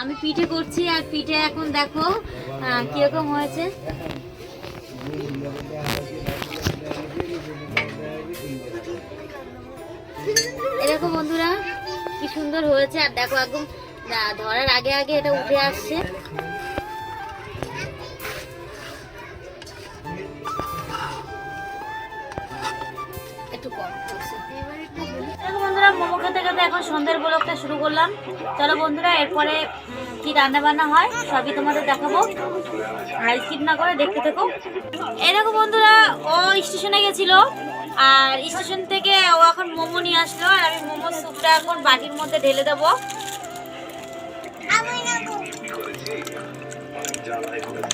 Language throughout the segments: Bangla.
আমি পিঠে করছি আর পিঠে এখন দেখো কীরকম হয়েছে। এরকম বন্ধুরা, কি সুন্দর হয়েছে। আর দেখো একদম ধরার আগে আগে এটা উঠে আসছে। এখন সন্ধ্যের ব্লগটা শুরু করলাম। চলো বন্ধুরা, এরপরে কি রান্না বান্না হয় সবই তোমাদের দেখাবো। আর স্কিপ না করে দেখতে থেকো। এই দেখো বন্ধুরা, ও স্টেশনে গেছিল, আর স্টেশন থেকে ও এখন মোমো নিয়ে আসলো, আর আমি মোমো স্যুপটা এখন বাটির মধ্যে ঢেলে দেবো।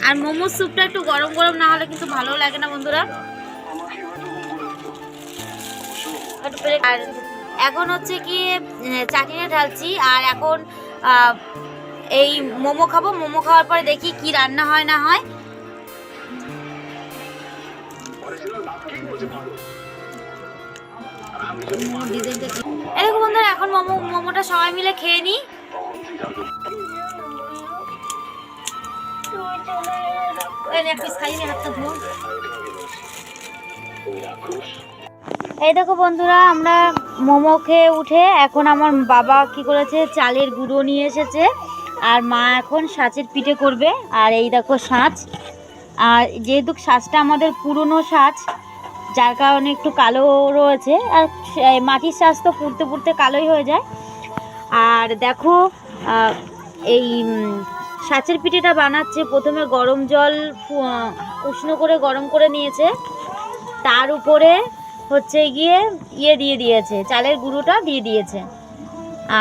আর মোমো স্যুপটা একটু গরম গরম না হলে কিন্তু ভালো লাগে না বন্ধুরা। আর এখন হচ্ছে কি চাটনিটা ঢালছি আর এখন এই মোমো খাব। মোমো খাওয়ার পরে দেখি কি রান্না হয় না হয়। এরকম বন্ধুরা, এখন মোমো, মোমোটা সবাই মিলে খেয়ে নিই। হাতটা। এই দেখো বন্ধুরা, আমরা মোমো খেয়ে উঠে এখন আমার বাবা কি করেছে, চালের গুঁড়ো নিয়ে এসেছে, আর মা এখন সাঁচের পিঠে করবে, আর এই দেখো সাঁচ। আর যেহেতু সাঁচটা আমাদের পুরনো সাঁচ, যার কারণে একটু কালো রয়েছে, আর মাটির সাঁচ তো পুড়তে পুড়তে কালোই হয়ে যায়। আর দেখো এই সাঁচের পিঠেটা বানাচ্ছে, প্রথমে গরম জল উষ্ণ করে গরম করে নিয়েছে, তার উপরে হচ্ছে গিয়ে ইয়ে দিয়ে দিয়েছে, চালের গুঁড়োটা দিয়ে দিয়েছে।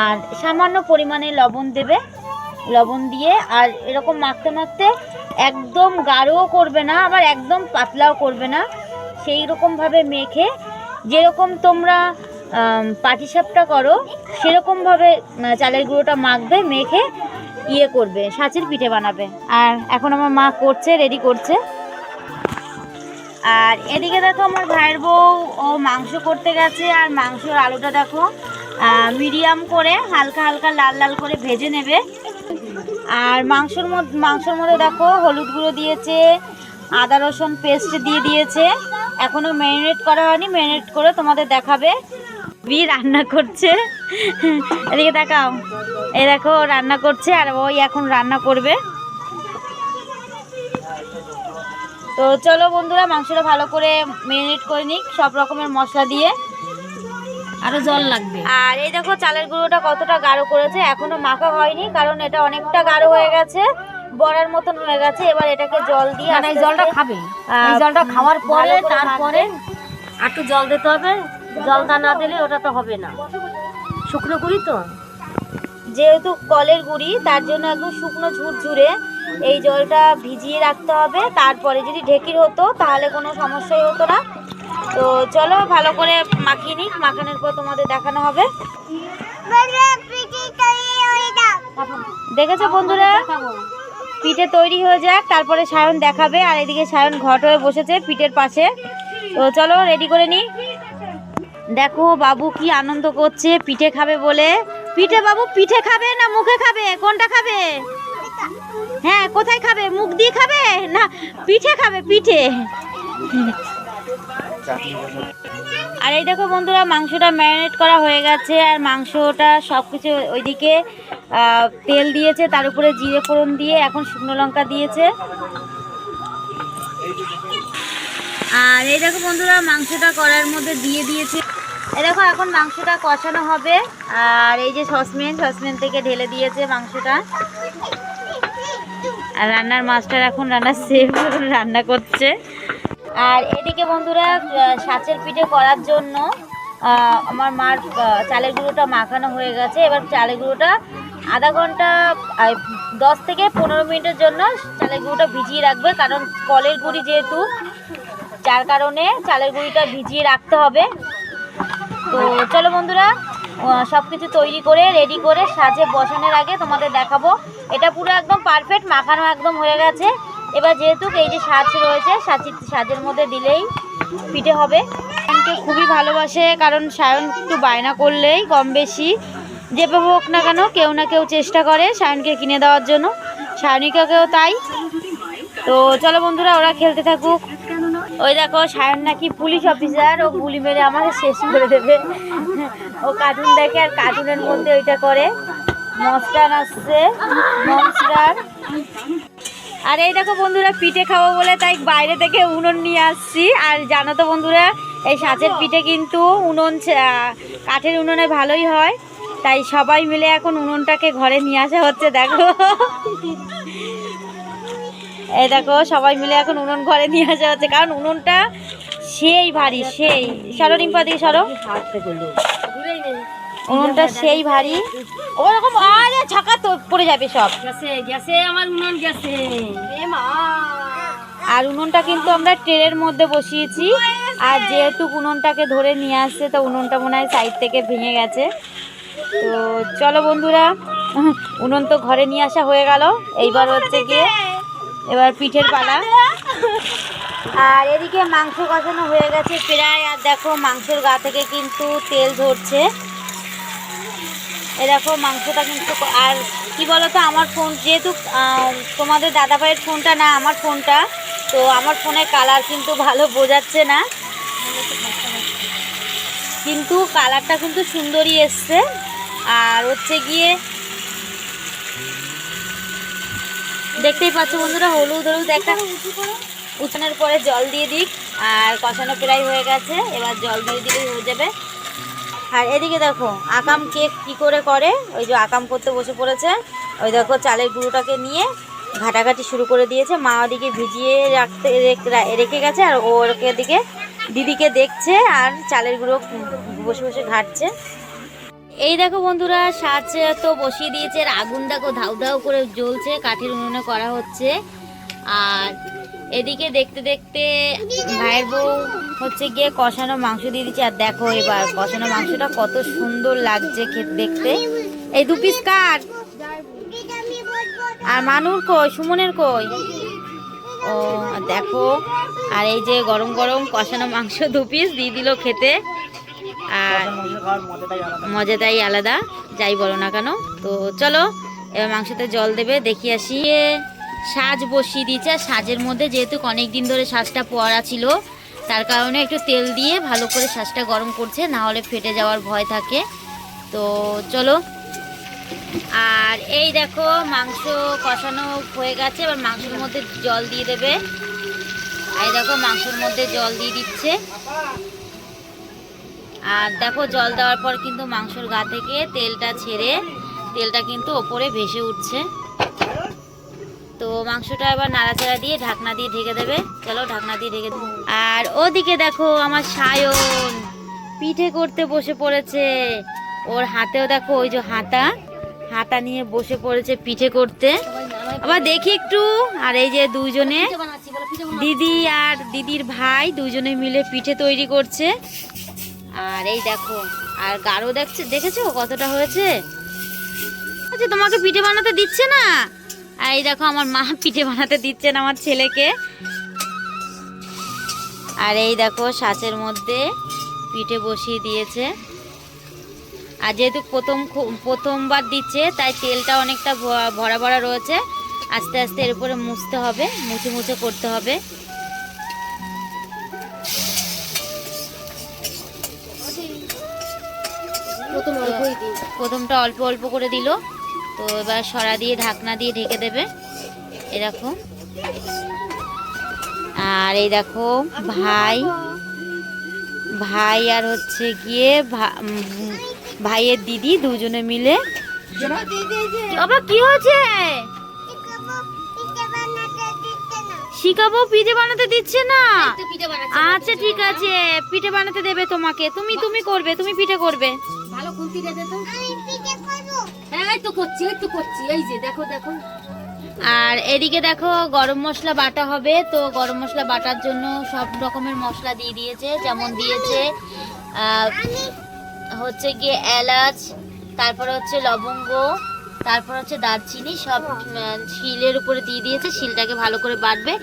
আর সামান্য পরিমাণে লবণ দেবে, লবণ দিয়ে, আর এরকম মাখতে মাখতে একদম গাঢ়ও করবে না, আবার একদম পাতলাও করবে না। সেই রকমভাবে মেখে, যেরকম তোমরা পাটিসাপটা করো সেরকমভাবে চালের গুঁড়োটা মাখবে, মেখে ইয়ে করবে, সাঁচির পিঠে বানাবে। আর এখন আমার মা করছে রেডি করছে। আর এদিকে দেখো আমার ভাইয়ের বউ, ও মাংস করতে গেছে, আর মাংসর আলুটা দেখো মিডিয়াম করে হালকা হালকা লাল লাল করে ভেজে নেবে। আর মাংসর মধ্যে মাংসর মধ্যে দেখো হলুদ গুঁড়ো দিয়েছে, আদা রসুন পেস্ট দিয়ে দিয়েছে। এখনও ম্যারিনেট করা হয়নি, ম্যারিনেট করে তোমাদের দেখাবে। বি রান্না করছে। এদিকে দেখাও। এই দেখো রান্না করছে, আর ওই এখন রান্না করবে। তো চলো বন্ধুরা মাংসটা ভালো করে ম্যারিনেট করে নিক সব রকমের মশলা দিয়ে। আরও জল লাগবে। আর এই দেখো চালের গুঁড়োটা কতটা গাঢ় করেছে এখনও মাখা হয়নি কারণ এটা অনেকটা গাঢ় হয়ে গেছে বড়ার মতন হয়ে গেছে এবার এটাকে জল দিয়ে আর এই জলটা খাবে। এই জলটা খাওয়ার পরে তারপরে একটু জল দিতে হবে। জলটা না দিলে ওটা তো হবে না। শুকনো করি তো? যেহেতু কলের গুঁড়ি তার জন্য একদম শুকনো ঝুরঝুরে এই জলটা ভিজিয়ে রাখতে হবে। তারপরে যদি ঢেকির হতো, তাহলে কোনো সমস্যাই হতো না। তো চলো ভালো করে মাখিয়ে নিক। মাখানোর পর তোমাদের দেখানো হবে। দেখেছ বন্ধুরা? পিঠে তৈরি হয়ে যাক, তারপরে সায়ন দেখাবে। আর এদিকে সায়ন ঘট হয়ে বসেছে পিঠের পাশে। তো চলো রেডি করে নি দেখো বাবু কি আনন্দ করছে, পিঠে খাবে বলে। পিঠে বাবু পিঠে খাবে না মুখে খাবে? কোনটা খাবে? হ্যাঁ কোথায় খাবে? মুখ দিয়ে খাবে? না, পিঠে খাবে, পিঠে। আর এই দেখো বন্ধুরা, মাংসটা ম্যারিনেট করা হয়ে গেছে, আর মাংসটা সব কিছু ওইদিকে তেল দিয়েছে, তার উপরে জিরে ফোড়ন দিয়ে, এখন শুকনো লঙ্কা দিয়েছে। আর এই দেখো বন্ধুরা, মাংসটা কড়াইয়ের মধ্যে দিয়ে দিয়েছে। এই দেখো, এখন মাংসটা কষানো হবে। আর এই যে সসপ্যান সসপ্যান থেকে ঢেলে দিয়েছে মাংসটা। আর রান্নার মাস্টার এখন রান্না সেফ রান্না করছে। আর এদিকে বন্ধুরা সাঁচের পিঠে করার জন্য আমার মার চালের গুঁড়োটা মাখানো হয়ে গেছে। এবার চালের গুঁড়োটা আধা ঘণ্টা দশ থেকে পনেরো মিনিটের জন্য চালের গুঁড়োটা ভিজিয়ে রাখবে। কারণ কলের গুঁড়ি যেহেতু, যার কারণে চালের গুঁড়িটা ভিজিয়ে রাখতে হবে। তো চলো বন্ধুরা সব কিছু তৈরি করে রেডি করে সাজে বসানোর আগে তোমাদের দেখাবো। এটা পুরো একদম পারফেক্ট মাখানো একদম হয়ে গেছে। এবার যেহেতু এই যে সাজ রয়েছে, সাজি সাজের মধ্যে দিলেই পিঠে হবে। সায়নকে খুবই ভালোবাসে, কারণ সায়ন একটু বায়না করলেই কম বেশি। যেভাবে হোক না কেন, কেউ না কেউ চেষ্টা করে সায়নকে কিনে দেওয়ার জন্য। সায়নিকাকেও তাই। তো চলো বন্ধুরা, ওরা খেলতে থাকুক। ওই দেখো সায়ন নাকি পুলিশ অফিসার, ও গুলি মেরে আমাকে শেষ করে দেবে। ও কার্টুন দেখে আর কার্টুনের মধ্যে ওইটা করে। মনস্টার আসছে মনস্টার আর এই দেখো বন্ধুরা, পিঠে খাব বলে তাই বাইরে থেকে উনুন নিয়ে আসছি। আর জানো তো বন্ধুরা, এই সাঁচের পিঠে কিন্তু উনুন কাঠের উনুনে ভালোই হয়। তাই সবাই মিলে এখন উনুনটাকে ঘরে নিয়ে আসা হচ্ছে, দেখো। এই দেখো, সবাই মিলে এখন উনুন ঘরে নিয়ে আসা হচ্ছে। কারণ উনুনটা সেই ভারী, সেই। সরো রিম্পা দিকে সরো। উনুনটা সেই ভারী। ওরকম আরে ছাকা তো পড়ে যাবে সব। আমার উনান আর উনুনটা কিন্তু আমরা ট্রেনের মধ্যে বসিয়েছি। আর যেহেতু উনুনটাকে ধরে নিয়ে আসছে তো উনুনটা মনে হয় সাইড থেকে ভেঙে গেছে। তো চলো বন্ধুরা উনুন তো ঘরে নিয়ে আসা হয়ে গেল। এইবার হচ্ছে গিয়ে এবার পিঠের পালা। আর এদিকে মাংস কষানো হয়ে গেছে প্রায়, আর দেখো মাংসের গা থেকে কিন্তু তেল ধরছে। দেখো মাংসটা কিন্তু আর কি বলো তো আমার ফোন যেহেতু তোমাদের দাদা ভাইয়ের ফোনটা না, আমার ফোনটা, তো আমার ফোনের কালার কিন্তু ভালো বোঝাচ্ছে না। কিন্তু কালারটা কিন্তু সুন্দরই এসছে। আর হচ্ছে গিয়ে, দেখতেই পাচ্ছ বন্ধুরা হলুদ হলুদ একটা উঠানোর পরে জল দিয়ে দিক। আর কষানো প্রায় হয়ে গেছে, এবার জল দিয়ে দিলেই হয়ে যাবে। আর এদিকে দেখো, আকাম কেক কি করে করে? ওই যে আকাম করতে বসে পড়েছে। ওই দেখো, চালের গুঁড়োটাকে নিয়ে ঘাটাঘাটি শুরু করে দিয়েছে। মা ওদিকে ভিজিয়ে রাখতে রেখ- গেছে, আর ও ওরকে দিকে দিদিকে দেখছে আর চালের গুঁড়ো বসে বসে ঘাটছে। এই দেখো বন্ধুরা, সাজ তো বসিয়ে দিয়েছে, আর আগুন দেখো ধাউ ধাউ করে জ্বলছে, কাঠের উনুনে করা হচ্ছে। আর এদিকে দেখতে দেখতে ভাইয়ের বউ হচ্ছে গিয়ে কষানো মাংস দিয়ে দিচ্ছে। আর দেখো এবার কষানো মাংসটা কত সুন্দর লাগছে খেতে দেখতে। এই দু পিস কার? আর মানুর কই? সুমনের কই? ও দেখো। আর এই যে গরম গরম কষানো মাংস দু পিস দিয়ে দিল খেতে। আর মজাটাই আলাদা। যাই বলো না কেন। তো চলো এবার মাংসতে জল দেবে দেখি আসি। এ, সাজ বসিয়ে দিয়েছে, আর সাজের মধ্যে যেহেতু অনেক দিন ধরে সাজটা পড়া ছিল, তার কারণে একটু তেল দিয়ে ভালো করে সাজটা গরম করছে, না হলে ফেটে যাওয়ার ভয় থাকে। তো চলো। আর এই দেখো, মাংস কষানো হয়ে গেছে, এবার মাংসের মধ্যে জল দিয়ে দেবে। এই দেখো, মাংসের মধ্যে জল দিয়ে দিচ্ছে। আর দেখো, জল দেওয়ার পর কিন্তু মাংসর গা থেকে তেলটা ছেড়ে, তেলটা কিন্তু ওপরে ভেসে উঠছে। তো মাংসটা এবার নাড়াচাড়া দিয়ে ঢাকনা দিয়ে ঢেকে দেবে। চলো ঢাকনা দিয়ে ঢেকে আর ওদিকে দেখো আমার সায়ন, পিঠে করতে বসে পড়েছে। ওর হাতেও দেখো ওই যে হাতা হাতা নিয়ে বসে পড়েছে পিঠে করতে। আবার দেখি একটু, আর এই যে বানাচ্ছি। দিদি আর দিদির ভাই দুজনে মিলে পিঠে তৈরি করছে। আর এই দেখো, আর গাঢ় দেখছে, দেখেছ কতটা হয়েছে? আচ্ছা তোমাকে পিঠে বানাতে দিচ্ছে না? আর এই দেখো, আমার মা পিঠে বানাতে দিচ্ছেন আমার ছেলেকে। আর এই দেখো সাঁচের মধ্যে পিঠে বসিয়ে দিয়েছে। আর যেহেতু প্রথম প্রথমবার দিচ্ছে, তাই তেলটা অনেকটা ভরা ভরা রয়েছে। আস্তে আস্তে এর উপরে মুছতে হবে, মুছে মুছে করতে হবে। প্রথমটা অল্প অল্প করে দিল। তো এবার সরা দিয়ে, ঢাকনা দিয়ে ঢেকে দেবে। এরকম আর এই দেখো, ভাই ভাই আর হচ্ছে গিয়ে ভাইয়ের দিদি দুজনে মিলে। কি হয়েছে? শিখাবো, পিঠে বানাতে দিচ্ছে না? আচ্ছা ঠিক আছে। পিঠে বানাতে দেবে তোমাকে। তুমি তুমি করবে, তুমি পিঠে করবে। ভালো খুন্তি দে তো। এই তো করছি তো করছি, এই যে দেখো দেখো। আর এদিকে দেখো, গরম মশলা বাটা হবে, তো গরম মশলা বাটার জন্য সব রকমের মশলা দিয়ে দিয়েছে, যেমন দিয়েছে হচ্ছে গিয়ে এলাচ, তারপরে হচ্ছে লবঙ্গ, তারপর হচ্ছে দারচিনি, সব শিলের উপরে দিয়ে দিয়েছে, শিলটাকে ভালো করে বাটবে।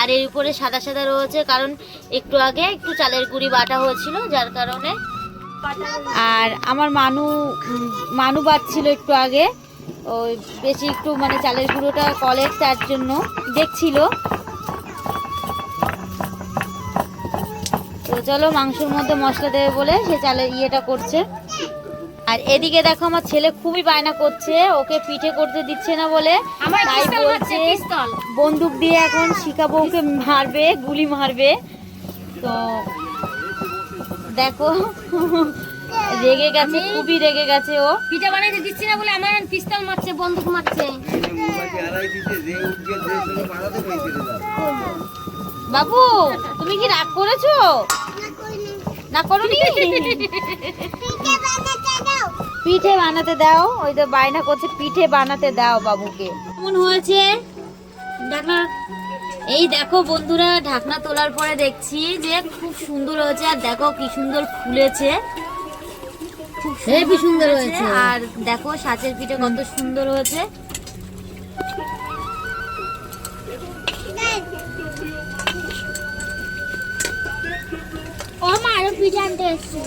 আর এর উপরে সাদা সাদা রয়েছে, কারণ একটু আগে একটু চালের গুঁড়ি বাটা হয়েছিল, যার কারণে আর আমার মানু মানু বাচ্ছিল একটু আগে। ওই বেশি একটু মানে চালের গুঁড়োটা কলের তার জন্য দেখছিল। তো চলো মাংসের মধ্যে মশলা দেবে বলে সে চালের ইয়েটা করছে। আর এদিকে দেখো আমার ছেলে খুবই বায়না করছে ওকে পিঠে করতে দিচ্ছে না বলে। আমার তাই বলছে বন্দুক দিয়ে এখন শিখাবো ওকে মারবে গুলি মারবে। তো দেখো। রেগে গেছে খুবই রেগে গেছে ও। পিঠা বানাইতে দিচ্ছি না বলে আমার পিস্তল মারছে বন্দুক মারছে। বাবু তুমি কি রাগ করেছ? না করনি? পিঠে বানাতে দাও ওই তো বায়না করছে পিঠে বানাতে দাও বাবুকে। কেমন হয়েছে? ঢাকনা এই দেখো বন্ধুরা ঢাকনা তোলার পরে দেখছি যে খুব সুন্দর হয়েছে আর দেখো কি সুন্দর ফুলেছে। খুব সুন্দর হয়েছে। আর দেখো সাচের পিঠে কত সুন্দর হয়েছে। ও মা আরও পিঠা আনতে এসেছে।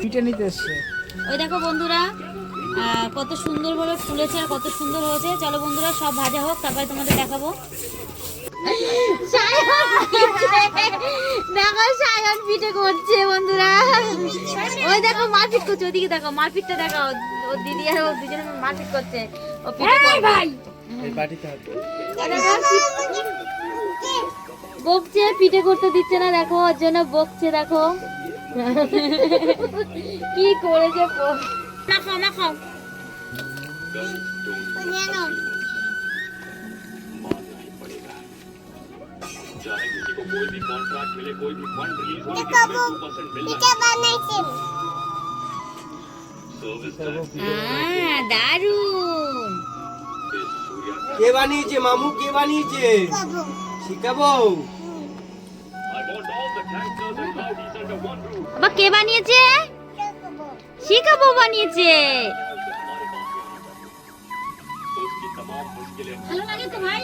পিঠে নিতে এসছে। ওই দেখো বন্ধুরা আহ, কত সুন্দরভাবে ফুলেছে আর কত সুন্দর হয়েছে। চলো বন্ধুরা সব ভাজা হোক তারপরে তোমাদের দেখাবো। দেখো সায়ন পিঠে করছে বন্ধুরা ওই দেখো মারপিট করছে ওদিকে দেখো মারপিটটা দেখো। ও দিদি আর ও দুজনে মারপিট করছে ও পিঠে ভাই বকছে পিঠে করতে দিচ্ছে না দেখো। ওর জন্য বকছে দেখো। কি করেছে প- মাখাও মাখাও আহ, দারুণ কে বানিয়েছে মামু কে বানিয়েছে? শিখাবো। আবার কে বানিয়েছে? শিখাবো। বানিয়েছে। ভালো লাগে তো ভাই?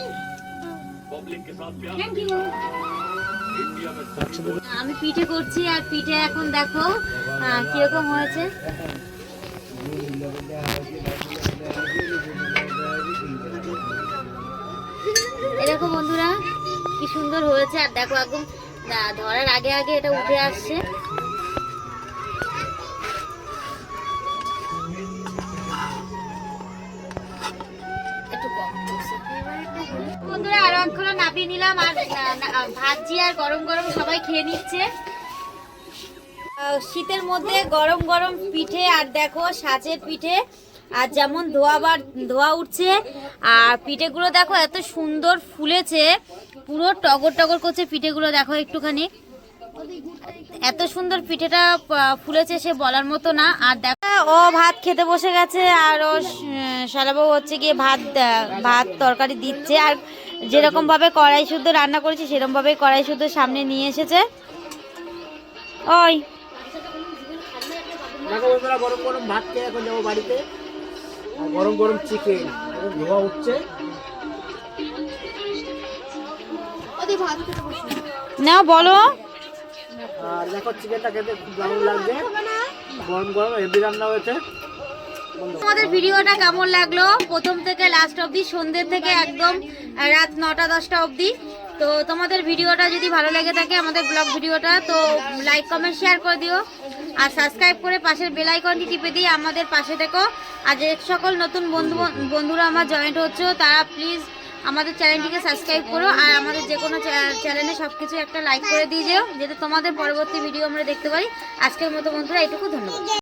আমি পিঠে করছি আর পিঠে এখন দেখো কীরকম হয়েছে। এরকম বন্ধুরা, কি সুন্দর হয়েছে। আর দেখো একদম ধরার আগে আগে এটা উঠে আসছে। নাপিয়ে নিলাম আর ভাজি আর গরম গরম সবাই খেয়ে নিচ্ছে। শীতের মধ্যে গরম গরম পিঠে আর দেখো সাজের পিঠে, আর যেমন ধোয়াবার ধোয়া উঠছে, আর পিঠেগুলো দেখো এত সুন্দর ফুলেছে, পুরো টগর টগর করছে পিঠেগুলো দেখো একটুখানি। এত সুন্দর পিঠেটা ফুলেছে সে বলার মতো না, আর দেখো ও ভাত খেতে বসে গেছে, আর ও শালাবাবু হচ্ছে গিয়ে ভাত ভাত তরকারি দিচ্ছে, আর যেরকম ভাবে কড়াই শুদ্ধ রান্না করেছি সেরকম ভাবে কড়াই শুদ্ধ সামনে নিয়ে এসেছে। ওই। গরম গরম ভাত খেয়ে এখন যাব বাড়িতে। গরম গরম চিকেন ধোয়া উঠছে। না বলো। দেখো চিকেনটা খেতে খুব দারুণ লাগছে। গরম গরম হেভি রান্না হয়েছে। তোমাদের ভিডিওটা কেমন লাগল? প্রথম থেকে লাস্ট অবধি, সন্ধ্যে থেকে একদম রাত নটা, দশটা অবধি। তো তোমাদের ভিডিওটা যদি ভালো লেগে থাকে, আমাদের ব্লগ ভিডিওটা, তো লাইক কমেন্ট শেয়ার করে দিও। আর সাবস্ক্রাইব করে পাশের বেল আইকনটি টিপে দিয়ে আমাদের পাশে থেকো আর যে সকল নতুন বন্ধু, বন্ধুরা আমার জয়েন্ট হচ্ছে, তারা প্লিজ আমাদের চ্যানেলটিকে সাবস্ক্রাইব করো। আর আমাদের যে কোনো চ্যানেলে সব কিছু একটা লাইক করে দিয়ে যেও, যাতে তোমাদের পরবর্তী ভিডিও আমরা দেখতে পারি। আজকের মতো বন্ধুরা, এটুকু ধন্যবাদ।